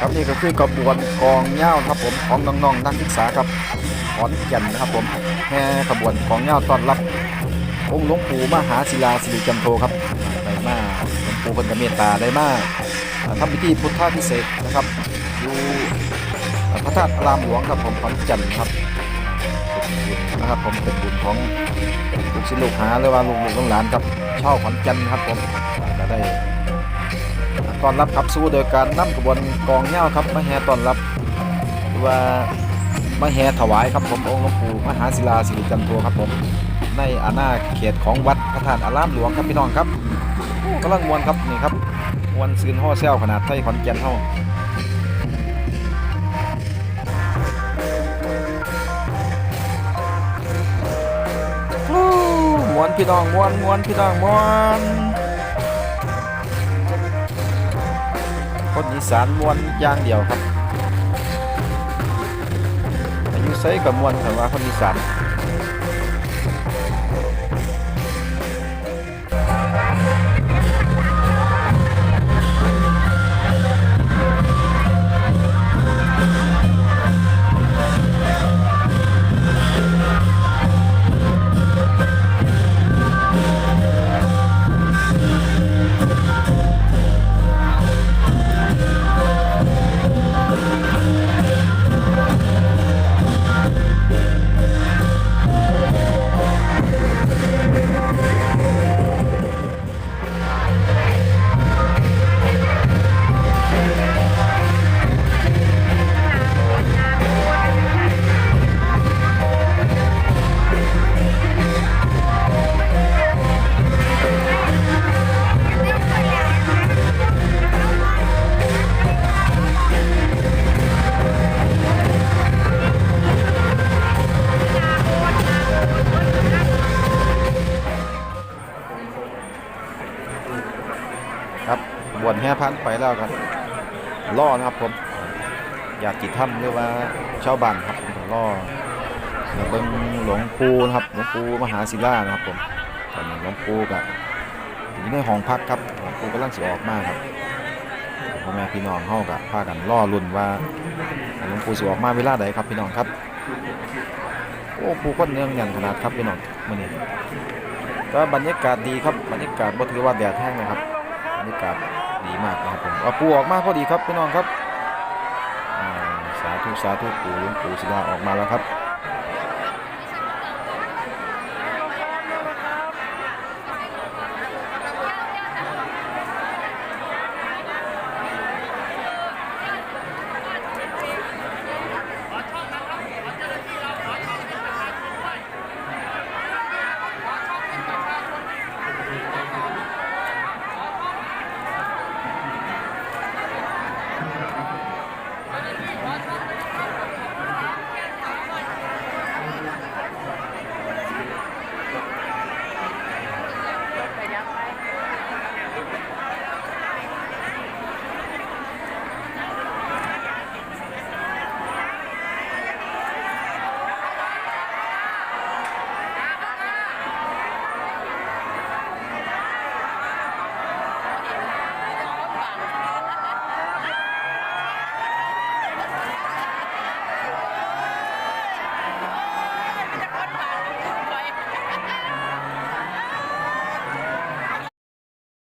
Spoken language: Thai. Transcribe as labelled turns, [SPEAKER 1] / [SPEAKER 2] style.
[SPEAKER 1] ครับนี่ก็คือกระบวนกองเหย้าครับผมของน้องๆนักศึกษาครับขอนแก่นนะครับผมแห่ขบวนกองเหย้าต้อนรับองค์หลวงปู่มหาศิลาสิริจันโทครับได้มาหลวงปู่เป็นกเมตตาได้มาอ่าทำพิธีพุทธาพิเศษนะครับอยู่พระธาตุรามหลวงครับผมขอนแก่นครับนะครับผมเป็นบุญของลูกศิษย์ลูกหาหรือว่าลูกลูกหลานครับชาขอนแก่นครับผมก็ได้ ตอนรับขับสู้โดยการนำกระบวนกองเหย้าครับมาแห่ตอนรับว่ามาแห่ถวายครับผมองค์หลวงปู่มหาศิลาสิริจันโทครับผมในอาณาเขตของวัดพระธาตุอารามหลวงครับพี่น้องครับกำลังมวนครับนี่ครับมวนซืนห่อแซวขนาดไทยขอนแก่นเฮาอู้มวนพี่น้องมวนมวนพี่น้องมวน คนอีสานมวนอย่างเดียวครับอายุไซกับมวนแต่ว่าคนอีสาน ครับบวนแห่พันไปแล้วครับล่อนะครับผมอยากจิตถ้ำหรือว่าชาวบ้านครับล่อเดี๋ยวเบิ่งหลวงปู่นะครับหลวงปู่มหาศิลานะครับผมตอนนี้หลวงปู่กับอยู่ในห้องพักครับหลวงปู่กำลังสิออกมาครับพ่อแม่พี่น้องเฮากับพากันล่อลุ่นว่าหลวงปู่สิออกมาเวลาใดครับพี่น้องครับโอ้ผู้คนเนืองแน่นขนาดครับพี่น้องมื้อนี้ก็บรรยากาศดีครับบรรยากาศบ่ถือว่าแดดแห้งนะครับ บรรยากาศดีมากนะครับผมเอาปูออกมาพอดีครับพี่น้องครับสาธุสาธุปู่หลวงปู่ศิลาออกมาแล้วครับ